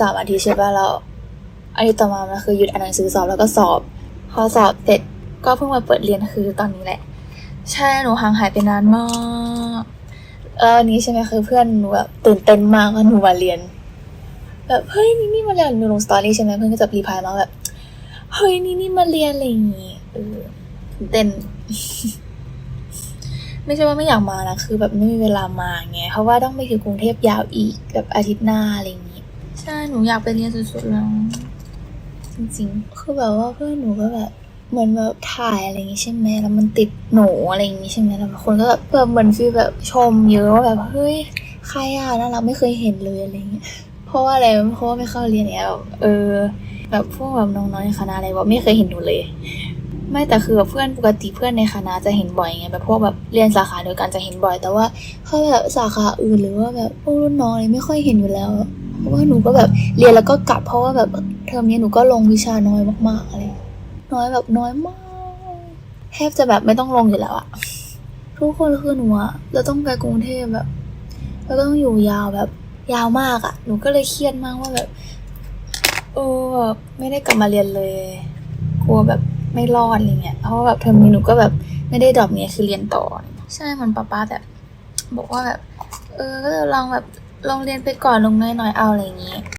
สามอาทิตย์ใช่ป่ะแล้วอาทิตย์ต่อมามันคือหยุดอ่านหนังสือสอบแล้วก็สอบ พอสอบเสร็จก็เพิ่งมาเปิดเรียนคือตอนนี้แหละ ใช่หนูห่างหายไปนานมากแล้ววันนี้ใช่ไหมคือเพื่อนหนูแบบตื่นเต้นมากว่าหนูมาเรียน แบบเฮ้ยนี่นี่มาเรียนหนูลงสตอรี่ใช่ไหมเพื่อนก็จะรีพายมาแบบเฮ้ยนี่นี่มาเรียนอะไรอย่างงี้เออตื่นเต้น ไม่ใช่ว่าไม่อยากมานะคือแบบไม่มีเวลามาไงเพราะว่าต้องไปอยู่กรุงเทพยาวอีกแบบอาทิตย์หน้าอะไรอย่างงี้ ใช่ หนูอยากไปเรียนสุดๆแล้ว จริงๆ คือแบบว่าเพื่อนหนูก็แบบเหมือนแบบถ่ายอะไรอย่างงี้ใช่ไหมแล้วมันติดหนูอะไรอย่างงี้ใช่ไหมแล้วคนก็แบบแบบเหมือนฟีลแบบชมเยอะว่าแบบเฮ้ยใครอะน่ารักไม่เคยเห็นเลยอะไรอย่างเงี้ย เพราะว่าอะไรเพราะว่าไม่เข้าเรียนเนี่ยแบบเออ แบบพวกแบบน้องๆในคณะอะไรว่าไม่เคยเห็นหนูเลย ไม่แต่คือแบบเพื่อนปกติเพื่อนในคณะจะเห็นบ่อยไงแบบพวกแบบเรียนสาขาเดียวกันจะเห็นบ่อย แต่ว่าถ้าแบบสาขาอื่นหรือว่าแบบพวกรุ่นน้องอะไรไม่ค่อยเห็นอยู่แล้ว เพราะว่าหนูก็แบบเรียนแล้วก็กลับเพราะว่าแบบเทอมนี้หนูก็ลงวิชาน้อยมากๆอะไรน้อยแบบน้อยมากแทบจะแบบไม่ต้องลงอยู่แล้วอะทุกคนคือหนูอะเราต้องไปกรุงเทพแบบเราต้องอยู่ยาวแบบ ยาวมากอะหนูก็เลยเครียดมากว่าแบบเออแบบไม่ได้กลับมาเรียนเลย กลัวแบบไม่รอดอะไรเงี้ยเพราะว่าแบบเทอมนี้หนูก็แบบไม่ได้ดรอปเนี้ยคือเรียนต่อ ใช่เหมันป้าป้าแบบบอกว่าแบบเออก็จะลองแบบ ลองเรียนไปก่อนลงน้อยๆเอาอะไรอย่างงี้